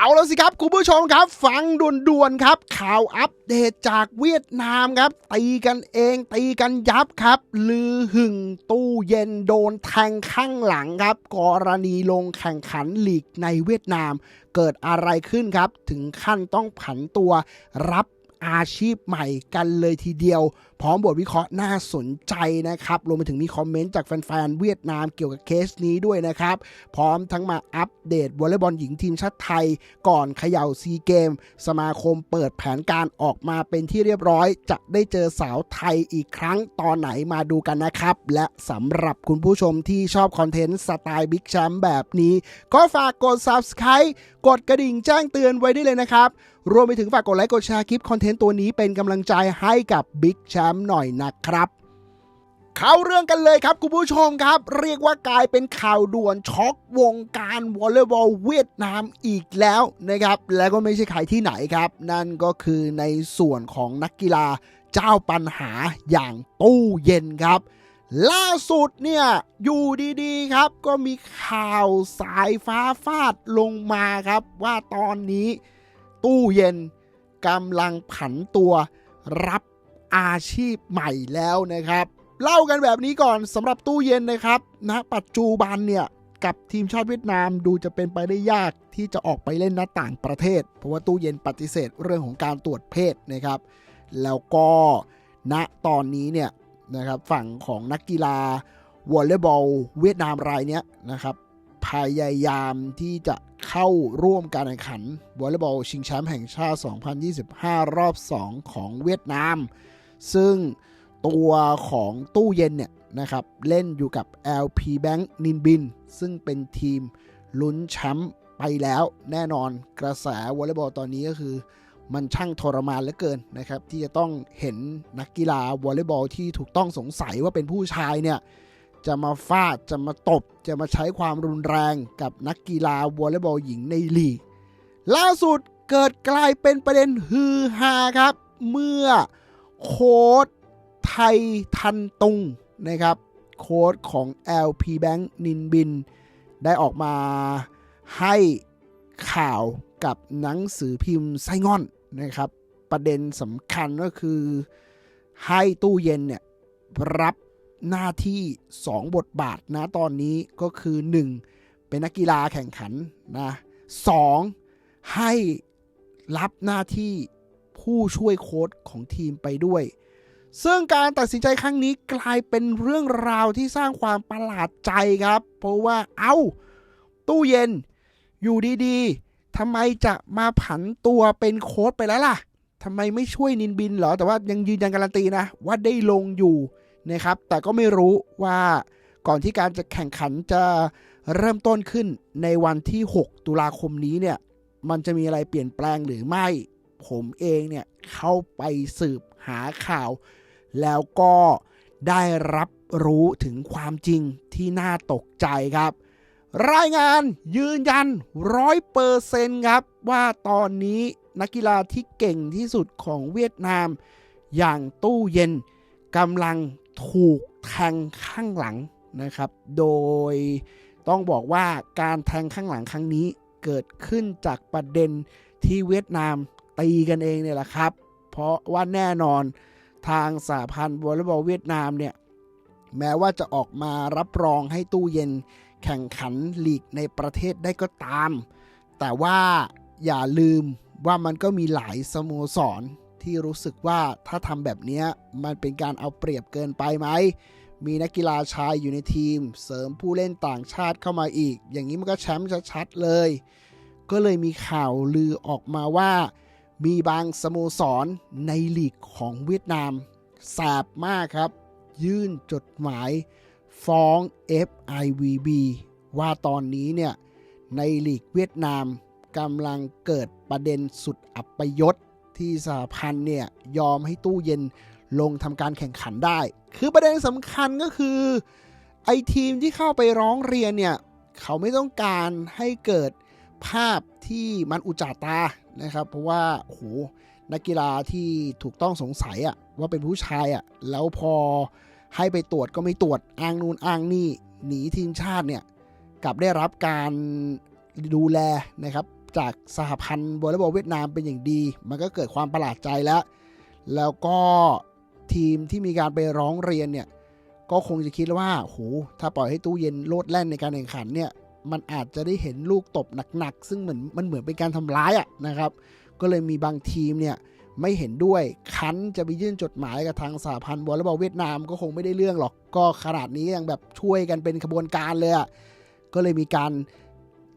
เอาแล้วสิครับคุณผู้ชมครับ ฟังด่วนๆครับ ข่าวอัปเดตจากเวียดนามครับ ตีกันเองตีกันยับครับ ลือหึงตู้เย็นโดนแทงข้างหลังครับ กรณีลงแข่งขันลีกในเวียดนาม เกิดอะไรขึ้นครับ ถึงขั้นต้องผันตัวรับอาชีพใหม่กันเลยทีเดียว พร้อมบทวิเคราะห์น่าสนใจนะครับรวมไปถึงมีคอมเมนต์จากแฟนๆเวียดนามเกี่ยวกับเคสนี้ด้วยนะครับ พร้อมทั้งมาอัปเดตวอลเลย์บอลหญิงทีมชาติไทย ก่อนเขย่าซีเกม สมาคมเปิดแผนการออกมาเป็นที่เรียบร้อย จะได้เจอสาวไทยอีกครั้งตอนไหนมาดูกันนะครับ และสำหรับคุณผู้ชมที่ชอบคอนเทนต์สไตล์บิ๊กแชมป์แบบนี้ ก็ฝากกด Subscribe กดกระดิ่งแจ้งเตือนไว้ได้เลยนะครับ รวมไปถึงฝากกดไลค์กดแชร์คลิปคอนเทนต์ตัวนี้เป็นกำลังใจให้กับบิ๊กแชมป์หน่อยนะครับเข้าเรื่องกันเลยครับคุณผู้ชมครับ เรียกว่ากลายเป็นข่าวด่วนช็อกวงการวอลเลย์บอลเวียดนามอีกแล้วนะครับ และก็ไม่ใช่ใครที่ไหนครับ นั่นก็คือในส่วนของนักกีฬาเจ้าปัญหาอย่างตู้เย็นครับ ล่าสุดเนี่ยอยู่ดีๆครับ ก็มีข่าวสายฟ้าฟาดลงมาครับ ว่าตอนนี้ตู้เย็นกำลังผันตัวรับ อาชีพใหม่แล้วนะครับ เล่ากันแบบนี้ก่อนสำหรับตู้เย็นนะครับณปัจจุบันเนี่ยกับทีมชาติเวียดนามดูจะเป็นไปได้ยากที่จะออกไปเล่นน้าต่างประเทศ เพราะว่าตู้เย็นปฏิเสธเรื่องของการตรวจเพศนะครับ แล้วก็ณตอนนี้เนี่ยนะครับฝั่งของนักกีฬาวอลเลย์บอลเวียดนามรายเนี้ยนะครับพยายามที่จะเข้าร่วมการแข่งขันวอลเลย์บอลชิงแชมป์แห่งชาติ 2025 รอบ 2 ของเวียดนาม ซึ่งตัวของตู้เย็นเนี่ยนะครับเล่นอยู่กับ LP Bank นินบิน ซึ่งเป็นทีมลุ้นแชมป์ไปแล้วแน่นอนกระแสวอลเลย์บอลตอนนี้ก็คือ มันช่างทรมานเหลือเกินนะครับ ที่จะต้องเห็นนักกีฬาวอลเลย์บอลที่ถูกต้องสงสัยว่าเป็นผู้ชายเนี่ยจะมาฟาดจะมาตบ จะมาใช้ความรุนแรงกับนักกีฬาวอลเลย์บอลหญิงในลีกล่าสุดเกิดกลายเป็นประเด็นฮือฮาครับ เมื่อ โค้ดไทยทันตุงนะครับ โค้ดของ LP Bank นินบิน ได้ออกมาให้ข่าวกับหนังสือพิมพ์ไส้งอนนะครับ ประเด็นสำคัญก็คือให้ตู้เย็นเนี่ยรับหน้าที่ 2 บทบาทนะตอนนี้ก็คือ 1. เป็นนักกีฬาแข่งขันนะสองให้รับหน้าที่ ผู้ช่วยโค้ชของทีมไปด้วย ซึ่งการตัดสินใจครั้งนี้กลายเป็นเรื่องราวที่สร้างความประหลาดใจครับ เพราะว่าเอา้า ตู้เย็น อยู่ดีๆทำไมจะมาผันตัวเป็นโค้ชไปแล้วล่ะทำไมไม่ช่วยนินบินเหรอ แต่ว่ายังยืนยันการันตีนะ ว่าได้ลงอยู่นะครับ แต่ก็ไม่รู้ว่าก่อนที่การจะแข่งขันจะเริ่มต้นขึ้นในวันที่ 6 ตุลาคมนี้เนี่ย มันจะมีอะไรเปลี่ยนแปลงหรือไม่ ผมเองเนี่ยเข้าไปสืบหาข่าว แล้วก็ได้รับรู้ถึงความจริงที่น่าตกใจครับ รายงานยืนยันร้อยเปอร์เซนต์ครับ ว่าตอนนี้นักกีฬาที่เก่งที่สุดของเวียดนาม อย่างตู้เย็นกำลังถูกแทงข้างหลังนะครับ โดยต้องบอกว่าการแทงข้างหลังครั้งนี้เกิดขึ้นจากประเด็นที่เวียดนาม ตีกันเองเนี่ยแหละครับ เพราะว่าแน่นอนทางสหพันธ์วอลเลย์บอลเวียดนามเนี่ยแม้ว่าจะออกมารับรองให้ตู้เย็นแข่งขันลีกในประเทศได้ก็ตาม แต่ว่าอย่าลืมว่ามันก็มีหลายสโมสรที่รู้สึกว่าถ้าทำแบบนี้มันเป็นการเอาเปรียบเกินไปไหม มีนักกีฬาชายอยู่ในทีม เสริมผู้เล่นต่างชาติเข้ามาอีก อย่างนี้มันก็แชมป์ชัดๆเลย ก็เลยมีข่าวลือออกมาว่า มีบางสโมสรในลีกของเวียดนามแสบมากครับ ยื่นจดหมายฟ้อง FIVB ว่าตอนนี้เนี่ย ในลีกเวียดนามกำลังเกิดประเด็นสุดอัปยศที่สหพันธ์เนี่ย ยอมให้ตู้เย็นลงทำการแข่งขันได้ คือประเด็นสำคัญก็คือ ไอทีมที่เข้าไปร้องเรียนเนี่ย เขาไม่ต้องการให้เกิดภาพที่มันอุจจาตา นะครับ เพราะว่าโหนักกีฬาที่ถูกต้องสงสัยอะว่าเป็นผู้ชายอะแล้วพอให้ไปตรวจก็ไม่ตรวจอ้างนู่นอ้างนี่หนีทีมชาติเนี่ยกลับได้รับการดูแลนะครับ จากสหพันธ์วอลเลย์บอลเวียดนามเป็นอย่างดี มันก็เกิดความประหลาดใจแล้ว แล้วก็ทีมที่มีการไปร้องเรียนเนี่ยก็คงจะคิดว่าโหถ้าปล่อยให้ตู้เย็นโลดแล่นในการแข่งขันเนี่ย มันอาจจะได้เห็นลูกตบหนักๆ ซึ่งเหมือนมันเหมือนเป็นการทำร้ายอะนะครับ ก็เลยมีบางทีมเนี่ยไม่เห็นด้วยคันจะไปยื่นจดหมายกับทางสหพันธ์วอลเลย์บอลเวียดนามก็คงไม่ได้เรื่องหรอก ก็ขนาดนี้ยังแบบช่วยกันเป็นขบวนการเลยอะก็เลยมีการ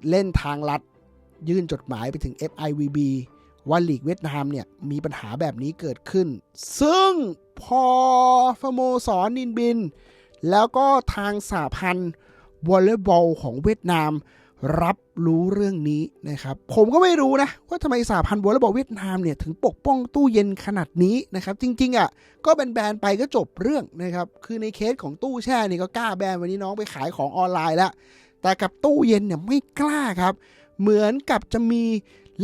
เล่นทางลัดยื่นจดหมายไปถึง FIVB ว่าลีกเวียดนามเนี่ยมีปัญหาแบบนี้เกิดขึ้น ซึ่งพอสโมสรนินบิน แล้วก็ทางสหพันธ์ วอลเลย์บอลของเวียดนามรับรู้เรื่องนี้นะครับ ผมก็ไม่รู้นะ ว่าทำไมสหพันธ์วอลเลย์บอลเวียดนามเนี่ยถึงปกป้องตู้เย็นขนาดนี้นะครับ จริง ๆอะก็เป็นแบนไปก็จบเรื่องนะครับ คือในเคสของตู้แช่นี่ก็กล้าแบนวันนี้น้องไปขายของออนไลน์แล้ว แต่กับตู้เย็นเนี่ยไม่กล้าครับ เหมือนกับจะมี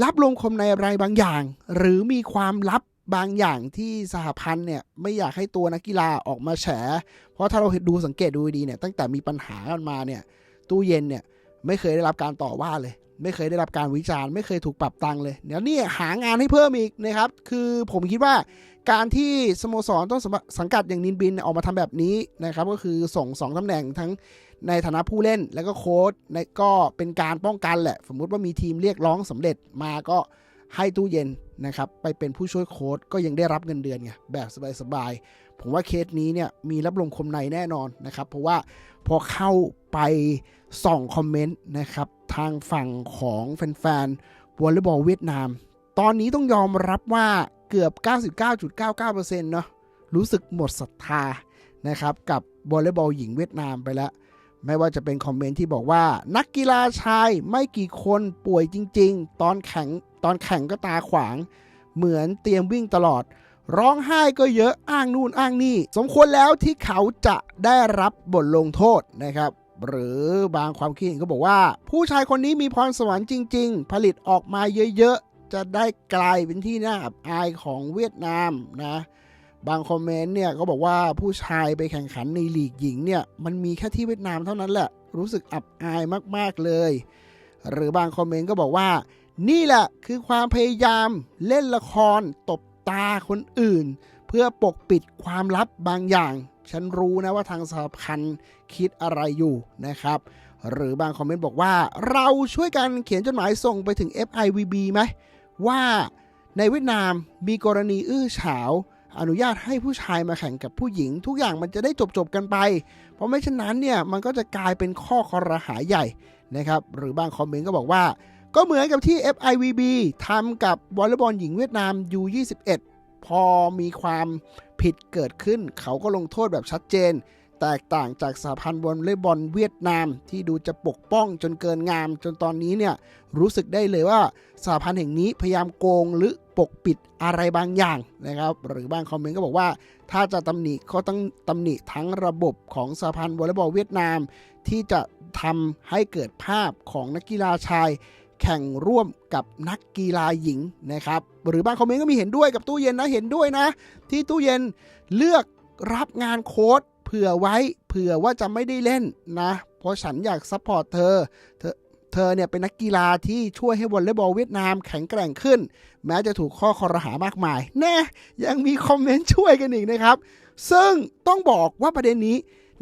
รับลงคมในอะไรบางอย่าง หรือมีความลับ บางอย่างที่สหพันธ์เนี่ยไม่อยากให้ตัวนักกีฬาออกมาแฉ เพราะถ้าเราดูสังเกตดูดีเนี่ยตั้งแต่มีปัญหากันมาเนี่ยตู้เย็นเนี่ยไม่เคยได้รับการต่อว่าเลย ไม่เคยได้รับการวิจารณ์ ไม่เคยถูกปรับตังเลยเดี๋ยวนี้หางานให้เพิ่มอีกนะครับคือผมคิดว่าการที่สโมสรต้นสังกัดอย่างนินบินออกมาทำแบบนี้นะครับก็คือส่งสองตำแหน่งทั้งในฐานะผู้เล่นแล้วก็โค้ชก็เป็นการป้องกันแหละ สมมุติว่ามีทีมเรียกร้องสำเร็จมาก็ ให้ตู้เย็นนะครับไปเป็นผู้ช่วยโค้ชก็ยังได้รับเงินเดือนไงแบบสบายๆ ผมว่าเคสนี้เนี่ยมีรับลงคมในแน่นอนนะครับ เพราะว่าพอเข้าไปส่องคอมเมนต์นะครับทางฝั่งของแฟนๆวอลเลย์บอลเวียดนาม ตอนนี้ต้องยอมรับว่าเกือบ 99.99%เนาะรู้สึกหมดศรัทธานะครับกับวอลเลย์บอลหญิงเวียดนามไปแล้วไม่ว่าจะเป็นคอมเมนต์ที่บอกว่า นักกีฬาชายไม่กี่คนป่วยจริง ๆ ตอนแข่ง ตอนแข่งก็ตาขวาง เหมือนเตรียมวิ่งตลอด ร้องไห้ก็เยอะอ้างนู่นอ้างนี่ สมควรแล้วที่เขาจะได้รับบทลงโทษนะครับ หรือบางความคิดเห็นก็บอกว่า ผู้ชายคนนี้มีพรสวรรค์จริง ๆ ผลิตออกมาเยอะๆ จะได้กลายเป็นที่น่าอับอายของเวียดนามนะบางคอมเมนต์เนี่ยก็บอกว่าผู้ชายไปแข่งขันในลีกหญิงเนี่ยมันมีแค่ที่เวียดนามเท่านั้นแหละ รู้สึกอับอายมากๆเลย หรือบางคอมเมนต์ก็บอกว่า นี่แหละคือความพยายามเล่นละครตบตาคนอื่น เพื่อปกปิดความลับบางอย่าง ฉันรู้นะว่าทางสหพันธ์คิดอะไรอยู่นะครับ หรือบางคอมเมนต์บอกว่า เราช่วยกันเขียนจดหมายส่งไปถึง FIVB ไหม ว่าในเวียดนามมีกรณีอื้อฉาว อนุญาตให้ผู้ชายมาแข่งกับผู้หญิง ทุกอย่างมันจะได้จบๆกันไป เพราะไม่เช่นนั้นเนี่ยมันก็จะกลายเป็นข้อคอรหาใหญ่นะครับ หรือบางคอมเมนต์ก็บอกว่า ก็เหมือนกับที่ FIVB ทำกับวอลเลย์บอลหญิงเวียดนาม U21 พอมีความผิดเกิดขึ้น เขาก็ลงโทษแบบชัดเจน แตกต่างจากสหพันธ์วอลเลย์บอลเวียดนาม ที่ดูจะปกป้องจนเกินงาม จนตอนนี้เนี่ยรู้สึกได้เลยว่าสหพันธ์แห่งนี้พยายามโกงหรือปกปิดอะไรบางอย่างนะครับ หรือบางคอมเมนต์ก็บอกว่า ถ้าจะตำหนิเขาต้องตำหนิทั้งระบบของสหพันธ์วอลเลย์บอลเวียดนาม ที่จะทำให้เกิดภาพของนักกีฬาชาย แข่งร่วมกับนักกีฬาหญิงนะครับ หรือบางคอมเมนต์ก็มีเห็นด้วยกับตู้เย็นนะ เห็นด้วยนะ ที่ตู้เย็นเลือกรับงานโค้ดเผื่อไว้ เผื่อว่าจะไม่ได้เล่นนะ เพราะฉันอยากซัพพอร์ตเธอ เธอเธอเนี่ยเป็นนักกีฬาที่ช่วยให้วอลเลย์บอลเวียดนามแข็งแกร่งขึ้น แม้จะถูกข้อคอรหามากมาย แน่ ยังมีคอมเมนต์ช่วยกันอีกนะครับ ซึ่งต้องบอกว่าประเด็นนี้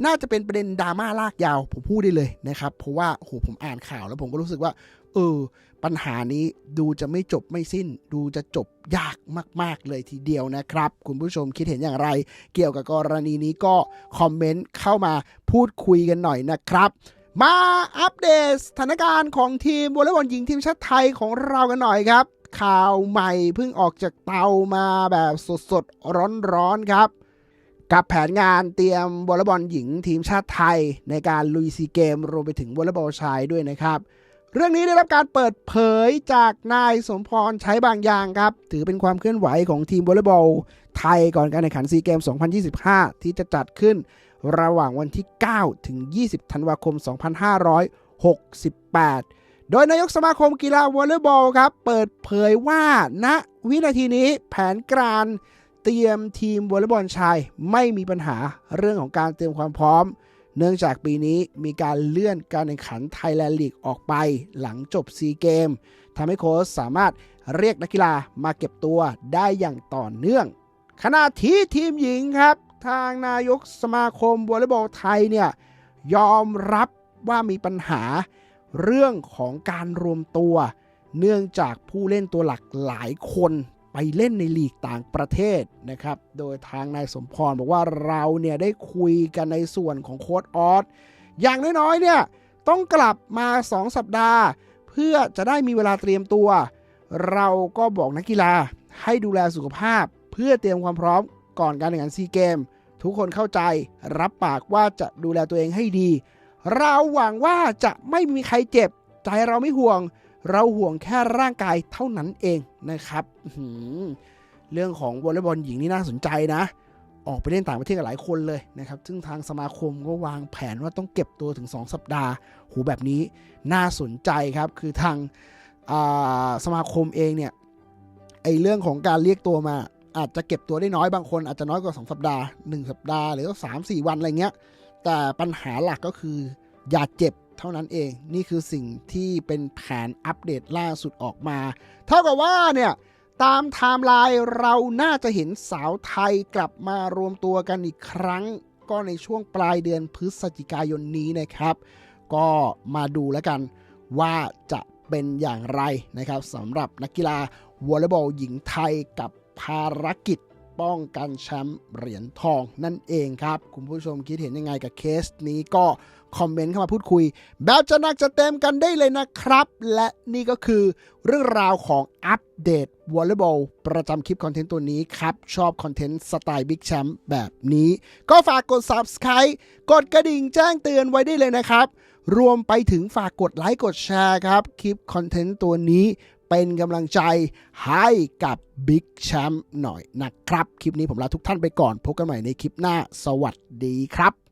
น่าจะเป็นประเด็นดราม่าลากยาว ผมพูดได้เลยนะครับ เพราะว่าโอ้โหผมอ่านข่าวแล้วผมก็รู้สึกว่า เออ ปัญหานี้ดูจะไม่จบไม่สิ้น ดูจะจบยากมาก ๆ เลยทีเดียวนะครับ คุณผู้ชมคิดเห็นอย่างไร เกี่ยวกับกรณีนี้ก็คอมเมนต์เข้ามาพูดคุยกันหน่อยนะครับมาอัปเดตสถานการณ์ของทีมวอลเลย์บอลหญิงทีมชาติไทยของเรากันหน่อยครับ ข่าวใหม่เพิ่งออกจากเตามาแบบสดๆ ร้อนๆครับ กับแผนงานเตรียมวอลเลย์บอลหญิงทีมชาติไทยในการลุยซีเกมรวมไปถึงวอลเลย์บอลชายด้วยนะครับ เรื่องนี้ได้รับการเปิดเผยจากนายสมพรใช้บางอย่างครับ ถือเป็นความเคลื่อนไหวของทีมวอลเลย์บอลไทยก่อนการแข่งขันซีเกม 2025 ที่จะจัดขึ้นระหว่างวันที่ 9 ถึง 20 ธันวาคม 2568 โดยนายกสมาคมกีฬาวอลเลย์บอลครับ เปิดเผยว่าณวินาทีนี้แผนการเตรียมทีมวอลเลย์บอลชาย ไม่มีปัญหาเรื่องของการเตรียมความพร้อม เนื่องจากปีนี้มีการเลื่อนการแข่งขันไทยแลนด์ลีกออกไปหลังจบซีเกมทำให้โค้ชสามารถเรียกนักกีฬามาเก็บตัวได้อย่างต่อเนื่อง ขณะที่ทีมหญิงครับ ทางนายกสมาคมวอลเลย์บอลไทยเนี่ยยอมรับว่ามีปัญหาเรื่องของการรวมตัว เนื่องจากผู้เล่นตัวหลักหลายคน ไปเล่นในลีกต่างประเทศนะครับ โดยทางนายสมพรบอกว่าเราเนี่ยได้คุยกันในส่วนของโค้ดออสอย่างน้อยๆเนี่ยต้องกลับมา 2 สัปดาห์ เพื่อจะได้มีเวลาเตรียมตัว เราก็บอกนักกีฬาให้ดูแลสุขภาพ เพื่อเตรียมความพร้อมก่อนการแข่งขันซีเกม ทุกคนเข้าใจรับปากว่าจะดูแลตัวเองให้ดี เราหวังว่าจะไม่มีใครเจ็บ ใจเราไม่ห่วง เราห่วงแค่ร่างกายเท่านั้นเองนะครับเรื่องของวอลเลย์บอลหญิงนี่น่าสนใจนะ ออกไปเล่นต่างประเทศกับหลายคนเลยนะครับ ซึ่งทางสมาคมก็วางแผนว่าต้องเก็บตัวถึง 2 สัปดาห์ หูแบบนี้น่าสนใจครับ คือทางาสมาคมเองเนี่ย ไอเรื่องของการเรียกตัวมา อาจจะเก็บตัวได้น้อยบางคน อาจจะน้อยกว่า 2 สัปดาห์ 1 สัปดาห์ หรือว่า3 4วันอะไรเงี้ย แต่ปัญหาหลักก็คืออย่าเจ็บ เท่านั้นเองนี่คือสิ่งที่เป็นแผนอัปเดตล่าสุดออกมา เท่ากับว่าเนี่ยตามไทม์ไลน์เราน่าจะเห็นสาวไทยกลับมารวมตัวกันอีกครั้ง ก็ในช่วงปลายเดือนพฤศจิกายนนี้นะครับ ก็มาดูแล้วกันว่าจะเป็นอย่างไรนะครับสำหรับนักกีฬาวอลเลย์บอลหญิงไทยกับภารกิจ ป้องกันแชมป์เหรียญทองนั่นเองครับ คุณผู้ชมคิดเห็นยังไงกับเคสนี้ก็คอมเมนต์เข้ามาพูดคุย แบบจะนักจะเต็มกันได้เลยนะครับ และนี่ก็คือเรื่องราวของอัปเดตวอลเลย์บอลประจำคลิปคอนเทนต์ตัวนี้ครับ ชอบคอนเทนต์สไตล์บิ๊กแชมป์แบบนี้ ก็ฝากกด Subscribe กดกระดิ่งแจ้งเตือนไว้ได้เลยนะครับ รวมไปถึงฝากกดไลค์กดแชร์ครับ คลิปคอนเทนต์ตัวนี้ เป็นกำลังใจให้กับบิ๊กแชมป์หน่อยนะครับ คลิปนี้ผมลาทุกท่านไปก่อน พบกันใหม่ในคลิปหน้า สวัสดีครับ